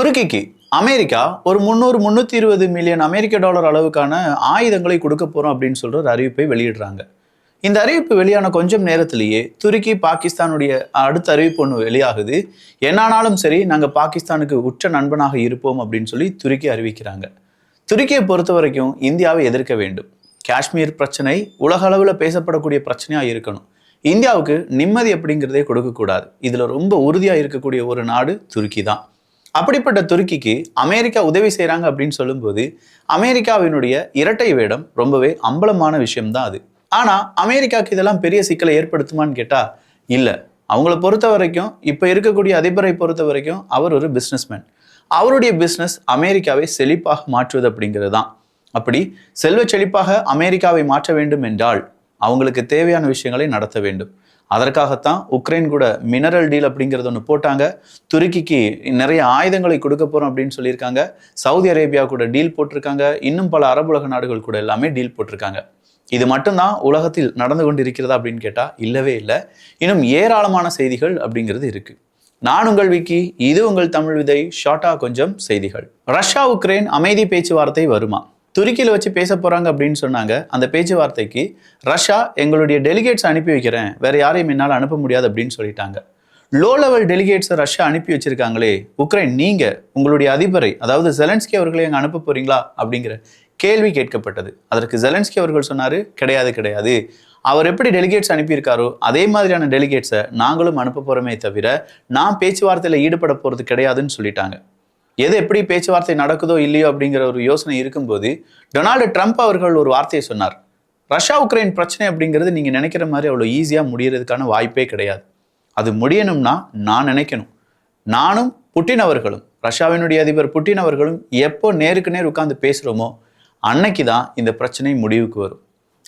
துருக்கிக்கு America ஒரு முந்நூறு முந்நூற்றி இருபது மில்லியன் அமெரிக்க டாலர் அளவுக்கான ஆயுதங்களை கொடுக்க போகிறோம் அப்படின்னு சொல்கிற ஒரு அறிவிப்பை வெளியிடுறாங்க. இந்த அறிவிப்பு வெளியான கொஞ்சம் நேரத்திலேயே துருக்கி பாகிஸ்தானுடைய அடுத்த அறிவிப்பு ஒன்று வெளியாகுது. என்னானாலும் சரி நாங்கள் பாகிஸ்தானுக்கு உற்ற நண்பனாக இருப்போம் அப்படின்னு சொல்லி துருக்கி அறிவிக்கிறாங்க. துருக்கியை பொறுத்த வரைக்கும் இந்தியாவை எதிர்க்க வேண்டும். காஷ்மீர் பிரச்சனை உலக அளவில் பேசப்படக்கூடிய பிரச்சனையாக இருக்கணும். இந்தியாவுக்கு நிம்மதி அப்படிங்கிறதே கொடுக்கக்கூடாது. இதில் ரொம்ப உறுதியாக இருக்கக்கூடிய ஒரு நாடு துருக்கி தான். அப்படிப்பட்ட துருக்கிக்கு அமெரிக்கா உதவி செய்கிறாங்க அப்படின்னு சொல்லும்போது அமெரிக்காவினுடைய இரட்டை வேடம் ரொம்பவே அம்பலமான விஷயம்தான் அது. ஆனால் அமெரிக்காவுக்கு இதெல்லாம் பெரிய சிக்கலை ஏற்படுத்துமான்னு கேட்டால் இல்லை. அவங்கள பொறுத்த வரைக்கும் இப்போ இருக்கக்கூடிய அதிபரை பொறுத்த வரைக்கும் அவர் ஒரு பிஸ்னஸ்மேன் அவருடைய பிஸ்னஸ் அமெரிக்காவை செழிப்பாக மாற்றுவது அப்படிங்கிறது தான் அப்படி செல்வ செழிப்பாக அமெரிக்காவை மாற்ற வேண்டும் என்றால் அவங்களுக்கு தேவையான விஷயங்களை நடத்த வேண்டும். அதற்காகத்தான் உக்ரைன் கூட மினரல் டீல் அப்படிங்கிறது ஒன்று போட்டாங்க. துருக்கிக்கு நிறைய ஆயுதங்களை கொடுக்க போகிறோம் அப்படின்னு சொல்லியிருக்காங்க. சவுதி அரேபியா கூட டீல் போட்டிருக்காங்க. இன்னும் பல அரபுலக நாடுகள் கூட எல்லாமே டீல் போட்டிருக்காங்க. இது மட்டும்தான் உலகத்தில் நடந்து கொண்டு இருக்கிறதா அப்படின்னு கேட்டால் இல்லவே இல்லை. இன்னும் ஏராளமான செய்திகள் அப்படிங்கிறது இருக்குது நான் உங்கள் விக்கி இது உங்கள் தமிழ் விதை. ஷார்ட்டாக கொஞ்சம் செய்திகள். ரஷ்யா உக்ரைன் அமைதி பேச்சுவார்த்தை வருமா? துருக்கியில் வச்சு பேச போகிறாங்க அப்படின்னு சொன்னாங்க. அந்த பேச்சுவார்த்தைக்கு ரஷ்யா எங்களுடைய டெலிகேட்ஸ் அனுப்பி வைக்கிறேன். வேறு யாரையும் என்னால் அனுப்ப முடியாது அப்படின்னு சொல்லிட்டாங்க. லோ லெவல் டெலிகேட்ஸை ரஷ்யா அனுப்பி வச்சுருக்காங்களே உக்ரைன் நீங்கள் உங்களுடைய அதிபரை அதாவது ஜெலன்ஸ்கி அவர்களை அங்கே அனுப்ப போகிறீங்களா அப்படிங்கிற கேள்வி கேட்கப்பட்டது. அதற்கு ஜெலன்ஸ்கி அவர்கள் சொன்னார் கிடையாது கிடையாது. அவர் எப்படி டெலிகேட்ஸ் அனுப்பியிருக்காரோ அதே மாதிரியான டெலிகேட்ஸை நாங்களும் அனுப்ப போகிறோமே தவிர நான் பேச்சுவார்த்தையில் ஈடுபட போகிறது கிடையாதுன்னு சொல்லிட்டாங்க. எது எப்படி பேச்சுவார்த்தை நடக்குதோ இல்லையோ அப்படிங்கிற ஒரு யோசனை இருக்கும்போது டொனால்டு ட்ரம்ப் அவர்கள் ஒரு வார்த்தையை சொன்னார். ரஷ்யா உக்ரைன் பிரச்சனை அப்படிங்கிறது நீங்கள் நினைக்கிற மாதிரி அவ்வளோ ஈஸியாக முடியறதுக்கான வாய்ப்பே கிடையாது. அது முடியணும்னா நான் நினைக்கணும். நானும் புட்டின் அவர்களும் ரஷ்யாவினுடைய அதிபர் புட்டின் அவர்களும் எப்போ நேருக்கு நேர் உட்காந்து பேசுகிறோமோ அன்னைக்கு தான் இந்த பிரச்சனை முடிவுக்கு வரும்.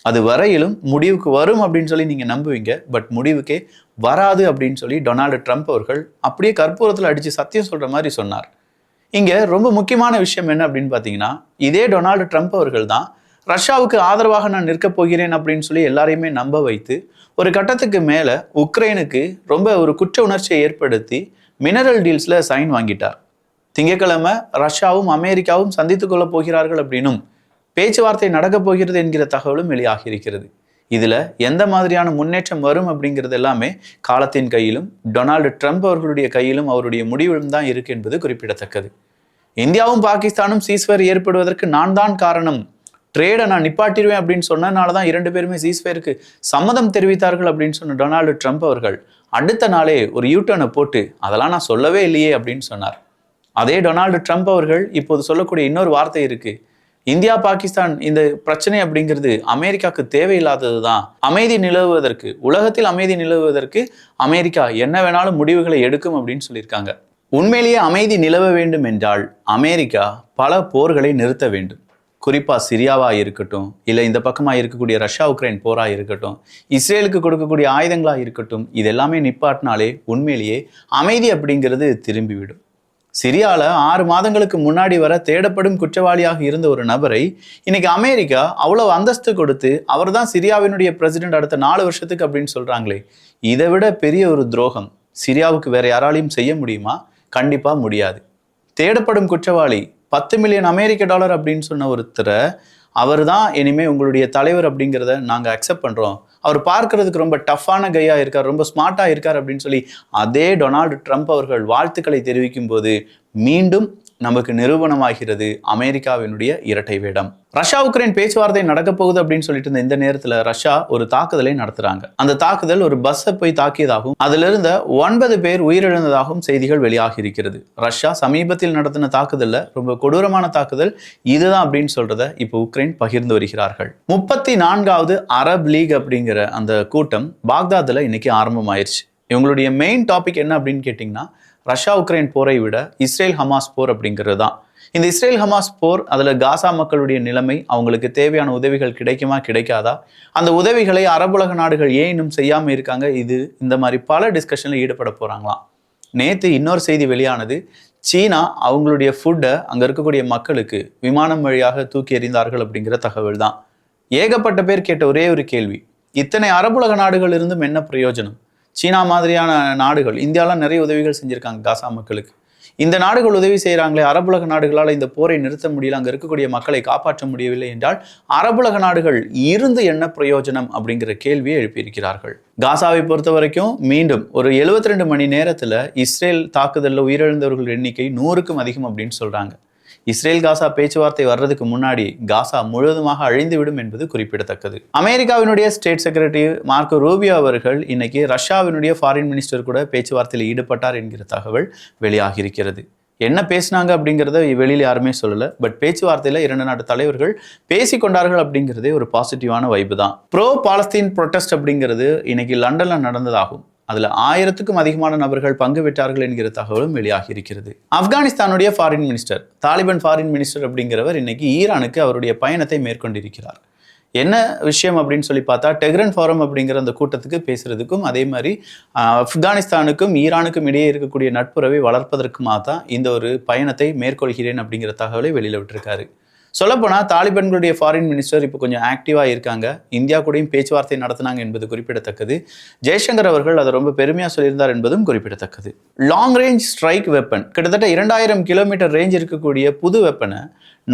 அது வரையிலும் முடிவுக்கு வரும் அப்படின்னு சொல்லி நீங்கள் நம்புவீங்க. பட் முடிவுக்கே வராது அப்படின்னு சொல்லி டொனால்டு ட்ரம்ப் அவர்கள் அப்படியே கற்பூரத்தில் அடித்து சத்தியம் சொல்கிற மாதிரி சொன்னார். இங்கே ரொம்ப முக்கியமான விஷயம் என்ன அப்படின்னு பார்த்தீங்கன்னா இதே டொனால்டு ட்ரம்ப் அவர்கள் தான் ரஷ்யாவுக்கு ஆதரவாக நான் நிற்கப் போகிறேன் அப்படின்னு சொல்லி எல்லாரையுமே நம்ப வைத்து ஒரு கட்டத்துக்கு மேலே உக்ரைனுக்கு ரொம்ப ஒரு குற்ற உணர்ச்சியை ஏற்படுத்தி மினரல் டீல்ஸில் சைன் வாங்கிட்டார். திங்கட்கிழமை ரஷ்யாவும் அமெரிக்காவும் சந்தித்து கொள்ளப் போகிறார்கள் அப்படின்னும் பேச்சுவார்த்தை நடக்கப் போகிறது என்கிற தகவலும் வெளியாகி இருக்கிறது. இதில் எந்த மாதிரியான முன்னேற்றம் வரும் அப்படிங்கிறது எல்லாமே காலத்தின் கையிலும் டொனால்டு ட்ரம்ப் அவர்களுடைய கையிலும் அவருடைய முடிவிலும் தான் இருக்கு என்பது குறிப்பிடத்தக்கது. இந்தியாவும் பாகிஸ்தானும் சீஸ்வேர் ஏற்படுவதற்கு நான் தான் காரணம். ட்ரேடை நான் நிப்பாட்டிடுவேன் அப்படின்னு சொன்னனால தான் இரண்டு பேருமே சீஸ்வேருக்கு சம்மதம் தெரிவித்தார்கள் அப்படின்னு சொன்ன டொனால்டு ட்ரம்ப் அவர்கள் அடுத்த நாளே ஒரு யூட்டர்னை போட்டு அதெல்லாம் நான் சொல்லவே இல்லையே அப்படின்னு சொன்னார். அதே டொனால்டு ட்ரம்ப் அவர்கள் இப்போது சொல்லக்கூடிய இன்னொரு வார்த்தை இருக்குது இந்தியா பாகிஸ்தான் இந்த பிரச்சனை அப்படிங்கிறது அமெரிக்காவுக்கு தேவையில்லாதது தான் அமைதி நிலவுவதற்கு உலகத்தில் அமைதி நிலவுவதற்கு அமெரிக்கா என்ன வேணாலும் முடிவுகளை எடுக்கும் அப்படின்னு சொல்லியிருக்காங்க. உண்மையிலேயே அமைதி நிலவ வேண்டும் என்றால் அமெரிக்கா பல போர்களை நிறுத்த வேண்டும். குறிப்பாக சிரியாவாக இருக்கட்டும் இல்லை இந்த பக்கமாக இருக்கக்கூடிய ரஷ்யா உக்ரைன் போராக இருக்கட்டும் இஸ்ரேலுக்கு கொடுக்கக்கூடிய ஆயுதங்களாக இருக்கட்டும் இதெல்லாமே நிப்பாட்டினாலே உண்மையிலேயே அமைதி அப்படிங்கிறது திரும்பிவிடும். சிரியாவில் ஆறு மாதங்களுக்கு முன்னாடி வர தேடப்படும் குற்றவாளியாக இருந்த ஒரு நபரை இன்னைக்கு அமெரிக்கா அவ்வளவு அந்தஸ்து கொடுத்து அவர் தான் சிரியாவினுடைய பிரசிடென்ட் அடுத்த நாலு வருஷத்துக்கு அப்படின்னு சொல்கிறாங்களே இதை விட பெரிய ஒரு துரோகம். சிரியாவுக்கு வேற யாராலையும் செய்ய முடியுமா? கண்டிப்பாக முடியாது. தேடப்படும் குற்றவாளி பத்து மில்லியன் அமெரிக்க டாலர் அப்படின்னு சொன்ன ஒருத்தரை அவர் தான் இனிமேல் உங்களுடைய தலைவர் அப்படிங்கிறத நாங்கள் அக்செப்ட் பண்ணுறோம் அவர் பார்க்கறதுக்கு ரொம்ப டஃப்பான கையா இருக்கார் ரொம்ப ஸ்மார்ட்டா இருக்கார் அப்படின்னு சொல்லி அதே டொனால்டு ட்ரம்ப் அவர்கள் வாழ்த்துக்களை தெரிவிக்கும் போது மீண்டும் நமக்கு நிரூபணமாகிறது அமெரிக்காவினுடைய இரட்டை வேடம். ரஷ்யா உக்ரைன் பேச்சுவார்த்தை நடக்க போகுது அப்படின்னு சொல்லிட்டு இருந்த இந்த நேரத்துல ரஷ்யா ஒரு தாக்குதலை நடத்துறாங்க. அந்த தாக்குதல் ஒரு பஸ்ஸை போய் தாக்கியதாகவும் அதுல இருந்த ஒன்பது பேர் உயிரிழந்ததாகவும் செய்திகள் வெளியாகி இருக்கிறது ரஷ்யா சமீபத்தில் நடத்தின தாக்குதல்ல ரொம்ப கொடூரமான தாக்குதல் இதுதான் அப்படின்னு சொல்றத இப்போ உக்ரைன் பகிர்ந்து வருகிறார்கள். முப்பத்தி நான்காவது அரப் லீக் அப்படிங்கிற அந்த கூட்டம் பாக்தாத்ல இன்னைக்கு ஆரம்பமாயிருச்சு. இவங்களுடைய மெயின் டாபிக் என்ன அப்படின்னு கேட்டிங்கன்னா ரஷ்யா உக்ரைன் போரை விட இஸ்ரேல் ஹமாஸ் போர் அப்படிங்கிறது தான். இந்த இஸ்ரேல் ஹமாஸ் போர் அதில் காசா மக்களுடைய நிலைமை அவங்களுக்கு தேவையான உதவிகள் கிடைக்குமா கிடைக்காதா? அந்த உதவிகளை அரபுலக நாடுகள் ஏன் இன்னும் செய்யாமல் இருக்காங்க? இது இந்த மாதிரி பல டிஸ்கஷனில் ஈடுபட போகிறாங்களாம் நேற்று இன்னொரு செய்தி வெளியானது சீனா அவங்களுடைய ஃபுட்டை அங்கே இருக்கக்கூடிய மக்களுக்கு விமானம் வழியாக தூக்கி எறிந்தார்கள் அப்படிங்கிற தகவல் தான். ஏகப்பட்ட பேர் கேட்ட ஒரே ஒரு கேள்வி இத்தனை அரபுலக நாடுகள் இருந்தும் என்ன பிரயோஜனம்? சீனா மாதிரியான நாடுகள் இந்தியாவில் நிறைய உதவிகள் செஞ்சுருக்காங்க காசா மக்களுக்கு. இந்த நாடுகள் உதவி செய்கிறாங்களே அரபுலக நாடுகளால் இந்த போரை நிறுத்த முடியல அங்கே இருக்கக்கூடிய மக்களை காப்பாற்ற முடியவில்லை என்றால் அரபுலக நாடுகள் இருந்து என்ன பிரயோஜனம் அப்படிங்கிற கேள்வியை எழுப்பியிருக்கிறார்கள். காசாவை பொறுத்த வரைக்கும் மீண்டும் ஒரு 72 ரெண்டு மணி நேரத்தில் இஸ்ரேல் தாக்குதலில் உயிரிழந்தவர்கள் எண்ணிக்கை நூறுக்கும் அதிகம் அப்படின்னு சொல்கிறாங்க இஸ்ரேல் காசா பேச்சுவார்த்தை வர்றதுக்கு முன்னாடி காசா முழுவதுமாக அழிந்துவிடும் என்பது குறிப்பிடத்தக்கது. அமெரிக்காவினுடைய ஸ்டேட் செக்ரட்டரி மார்க்கோ ரூபியோ அவர்கள் இன்னைக்கு ரஷ்யாவினுடைய ஃபாரின் மினிஸ்டர் கூட பேச்சுவார்த்தையில் ஈடுபட்டார் என்கிற தகவல் வெளியாகியிருக்கிறது. என்ன பேசினாங்க அப்படிங்கிறத வெளியில் யாருமே சொல்லலை. பட் பேச்சுவார்த்தையில் இரண்டு நாட்டு தலைவர்கள் பேசிக்கொண்டார்கள் அப்படிங்கிறதே ஒரு பாசிட்டிவான வைப்பு தான். ப்ரோ பாலஸ்தீன் ப்ரொட்டஸ்ட் அப்படிங்கிறது இன்னைக்கு லண்டனில் நடந்ததாகும். அதில் ஆயிரத்துக்கும் அதிகமான நபர்கள் பங்கு பெற்றார்கள் என்கிற தகவலும் வெளியாகி இருக்கிறது. ஆப்கானிஸ்தானுடைய foreign minister Taliban foreign minister அப்படிங்கிறவர் இன்னைக்கு ஈரானுக்கு அவருடைய பயணத்தை மேற்கொண்டிருக்கிறார். என்ன விஷயம் அப்படின்னு சொல்லி பார்த்தா டெக்ரன் ஃபாரம் அப்படிங்கிற அந்த கூட்டத்துக்கு பேசுறதுக்கும் அதே மாதிரி ஆப்கானிஸ்தானுக்கும் ஈரானுக்கும் இடையே இருக்கக்கூடிய நட்புறவை வளர்ப்பதற்குமாக தான் இந்த ஒரு பயணத்தை மேற்கொள்கிறேன் அப்படிங்கிற தகவலை வெளியில் விட்டுருக்காரு. சொல்லப்போனால் தாலிபான்களுடைய ஃபாரின் மினிஸ்டர் இப்போ கொஞ்சம் ஆக்டிவாக இருக்காங்க. இந்தியா கூடயும் பேச்சுவார்த்தை நடத்தினாங்க என்பது குறிப்பிடத்தக்கது. ஜெய்சங்கர் அவர்கள் அதை ரொம்ப பெருமையாக சொல்லியிருந்தார் என்பதும் குறிப்பிடத்தக்கது. லாங் ரேஞ்ச் ஸ்ட்ரைக் வெப்பன் கிட்டத்தட்ட இரண்டாயிரம் கிலோமீட்டர் ரேஞ்ச் இருக்கக்கூடிய புது வெப்பனை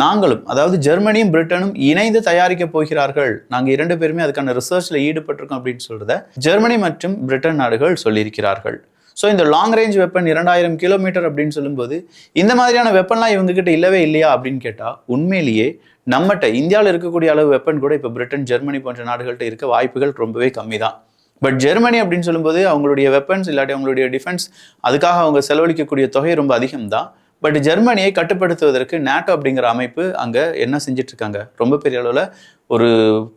நாங்களும் அதாவது ஜெர்மனியும் பிரிட்டனும் இணைந்து தயாரிக்க போகிறார்கள். நாங்கள் இரண்டு பேருமே அதுக்கான ரிசர்ச்சில் ஈடுபட்டிருக்கோம் அப்படின்னு சொல்கிறத ஜெர்மனி மற்றும் பிரிட்டன் நாடுகள் சொல்லியிருக்கிறார்கள். ஸோ இந்த லாங் ரேஞ்ச் வெப்பன் இரண்டாயிரம் கிலோமீட்டர் அப்படின்னு சொல்லும்போது இந்த மாதிரியான வெப்பன்லாம் இவங்ககிட்ட இல்லவே இல்லையா அப்படின்னு கேட்டால் உண்மையிலேயே நம்மகிட்ட இந்தியாவில் இருக்கக்கூடிய அளவு வெப்பன் கூட இப்போ பிரிட்டன் ஜெர்மனி போன்ற நாடுகள்கிட்ட இருக்க வாய்ப்புகள் ரொம்பவே கம்மி தான் பட் ஜெர்மனி அப்படின்னு சொல்லும்போது அவங்களுடைய வெப்பன்ஸ் இல்லாட்டி அவங்களுடைய டிஃபென்ஸ் அதுக்காக அவங்க செலவழிக்கக்கூடிய தொகை ரொம்ப அதிகம்தான். பட் ஜெர்மனியை கட்டுப்படுத்துவதற்கு நேட்டோ அப்படிங்கிற அமைப்பு அங்கே என்ன செஞ்சுட்டு இருக்காங்க ரொம்ப பெரிய அளவில் ஒரு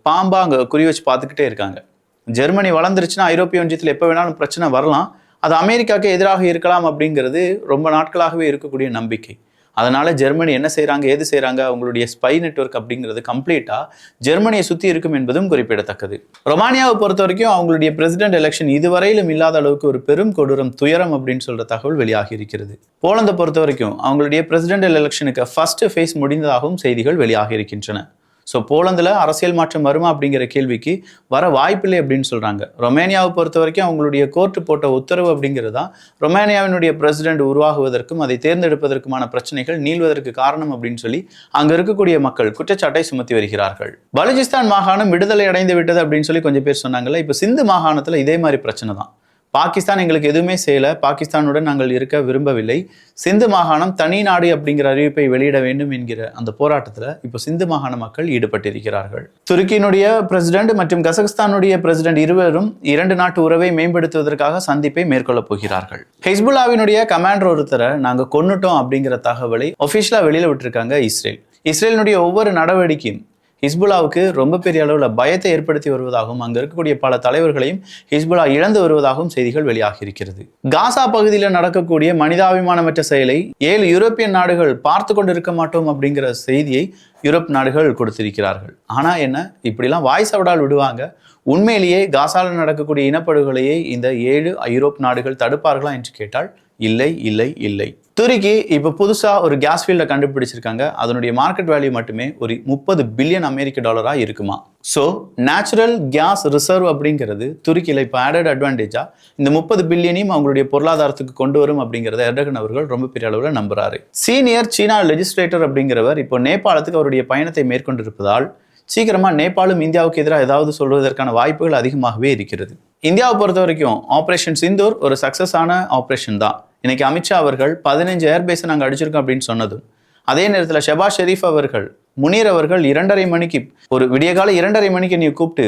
பாம்பாக அங்கே குறி வச்சு பார்த்துக்கிட்டே இருக்காங்க. ஜெர்மனி வளர்ந்துருச்சுன்னா ஐரோப்பிய ஒன்றியத்தில் எப்போ வேணாலும் பிரச்சனை வரலாம். அது அமெரிக்காவுக்கு எதிராக இருக்கலாம் அப்படிங்கிறது ரொம்ப நாட்களாகவே இருக்கக்கூடிய நம்பிக்கை. அதனால் ஜெர்மனி என்ன செய்கிறாங்க ஏது செய்கிறாங்க அவங்களுடைய ஸ்பை நெட்வொர்க் அப்படிங்கிறது கம்ப்ளீட்டாக ஜெர்மனியை சுற்றி இருக்கும் என்பதும் குறிப்பிடத்தக்கது. ரொமானியாவை பொறுத்த வரைக்கும் அவங்களுடைய பிரசிடென்ட் எலெக்ஷன் இதுவரையிலும் இல்லாத அளவுக்கு ஒரு பெரும் கொடூரம் துயரம் அப்படின்னு சொல்கிற தகவல் வெளியாகி இருக்கிறது. போலந்தை பொறுத்த வரைக்கும் அவங்களுடைய பிரசிடென்டல் எலெக்ஷனுக்கு ஃபர்ஸ்ட் ஃபேஸ் முடிந்ததாகவும் செய்திகள் வெளியாகி இருக்கின்றன. ஸோ போலந்தில் அரசியல் மாற்றம் வருமா அப்படிங்கிற கேள்விக்கு வர வாய்ப்பில்லை அப்படின்னு சொல்கிறாங்க ரொமேனியாவை பொறுத்த வரைக்கும் அவங்களுடைய கோர்ட்டு போட்ட உத்தரவு அப்படிங்கிறது தான் ரொமேனியாவினுடைய பிரசிடென்ட் உருவாகுவதற்கும் அதை தேர்ந்தெடுப்பதற்குமான பிரச்சனைகள் நீள்வதற்கு காரணம் அப்படின்னு சொல்லி அங்கே இருக்கக்கூடிய மக்கள் குற்றச்சாட்டை சுமத்தி வருகிறார்கள். பலுஜிஸ்தான் மாகாணம் விடுதலை அடைந்து விட்டது அப்படின்னு சொல்லி கொஞ்சம் பேர் சொன்னாங்கல்ல இப்போ சிந்து மாகாணத்தில் இதே மாதிரி பிரச்சனை தான் பாகிஸ்தான் எங்களுக்கு எதுவுமே செய்யல. பாகிஸ்தானுடன் நாங்கள் இருக்க விரும்பவில்லை. சிந்து மாகாணம் தனி நாடு அப்படிங்கிற அறிவிப்பை வெளியிட வேண்டும் என்கிற அந்த போராட்டத்தில் இப்போ சிந்து மாகாண மக்கள் ஈடுபட்டிருக்கிறார்கள். துருக்கியினுடைய பிரசிடென்ட் மற்றும் கசகஸ்தானுடைய பிரசிடென்ட் இருவரும் இரண்டு நாட்டு உறவை மேம்படுத்துவதற்காக சந்திப்பை மேற்கொள்ளப் போகிறார்கள். ஹெஸ்புல்லாவினுடைய கமாண்டர் ஒருத்தரை நாங்கள் கொன்னுட்டோம் அப்படிங்கிற தகவலை ஒஃபிஷியலாக வெளியில் விட்டுருக்காங்க இஸ்ரேல். இஸ்ரேலினுடைய ஒவ்வொரு நடவடிக்கையும் ஹிஸ்புல்லாவுக்கு ரொம்ப பெரிய அளவில் பயத்தை ஏற்படுத்தி வருவதாகவும் அங்கே இருக்கக்கூடிய பல தலைவர்களையும் ஹிஸ்புல்லா இழந்து வருவதாகவும் செய்திகள் வெளியாகி இருக்கிறது காசா பகுதியில் நடக்கக்கூடிய மனிதாபிமானமற்ற செயலை ஏழு யூரோப்பிய நாடுகள் பார்த்து கொண்டு இருக்க மாட்டோம் அப்படிங்கிற செய்தியை யூரோப் நாடுகள் கொடுத்திருக்கிறார்கள். ஆனால் என்ன? இப்படிலாம் வாய்ஸ் அவடால் விடுவாங்க. உண்மையிலேயே காசாவில் நடக்கக்கூடிய இனப்படுகொலையை இந்த ஏழு ஐரோப் நாடுகள் தடுப்பார்களா என்று கேட்டால் இல்லை இல்லை இல்லை. துருக்கி இப்போ புதுசாக ஒரு கேஸ் ஃபீல்டை கண்டுபிடிச்சிருக்காங்க. அதனுடைய மார்க்கெட் வேல்யூ மட்டுமே ஒரு முப்பது பில்லியன் அமெரிக்க டாலராக இருக்குமா? ஸோ நேச்சுரல் கேஸ் ரிசர்வ் அப்படிங்கிறது துருக்கியில் இப்போ ஆடட் அட்வான்டேஜாக இந்த முப்பது பில்லியனையும் அவங்களுடைய பொருளாதாரத்துக்கு கொண்டு வரும் அப்படிங்கிறத எர்டகன் அவர்கள் ரொம்ப பெரிய அளவில் நம்புறாரு. சீனியர் சீனா லெஜிஸ்லேட்டர் அப்படிங்கிறவர் இப்போ நேபாளத்துக்கு அவருடைய பயணத்தை மேற்கொண்டிருப்பதால் சீக்கிரமாக நேபாளும் இந்தியாவுக்கு எதிராக ஏதாவது சொல்வதற்கான வாய்ப்புகள் அதிகமாகவே இருக்கிறது. இந்தியாவை பொறுத்த வரைக்கும் ஆப்ரேஷன் சிந்தூர் ஒரு சக்ஸஸான ஆப்ரேஷன் தான். இன்னைக்கு அமித்ஷா அவர்கள் பதினஞ்சு ஏர்பேஸை நாங்கள் அடிச்சிருக்கோம் அப்படின்னு சொன்னதும் அதே நேரத்தில் ஷெபா ஷெரீஃப் அவர்கள் முனீர் அவர்கள் இரண்டரை மணிக்கு ஒரு விடியகால இரண்டரை மணிக்கு நீ கூப்பிட்டு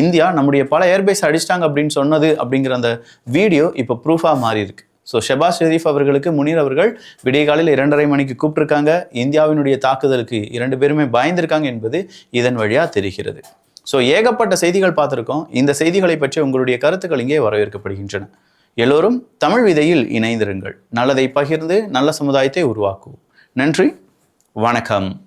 இந்தியா நம்முடைய பல ஏர்பேஸ் அடிச்சிட்டாங்க அப்படின்னு சொன்னது அப்படிங்கிற அந்த வீடியோ இப்போ ப்ரூஃபாக மாறி இருக்கு. ஸோ ஷெபாஸ் ஷெரீஃப் அவர்களுக்கு முனீர் அவர்கள் விடியகாலையில் இரண்டரை மணிக்கு கூப்பிட்டுருக்காங்க. இந்தியாவினுடைய தாக்குதலுக்கு இரண்டு பேருமே பயந்திருக்காங்க என்பது இதன் வழியாக தெரிகிறது. ஸோ ஏகப்பட்ட செய்திகள் பார்த்துருக்கோம். இந்த செய்திகளை பற்றி உங்களுடைய கருத்துக்கள் இங்கே வரவேற்கப்படுகின்றன. எல்லோரும் தமிழ் விதையில் இணைந்திருங்கள். நல்லதை பகிர்ந்து நல்ல சமுதாயத்தை உருவாக்குவோம். நன்றி. வணக்கம்.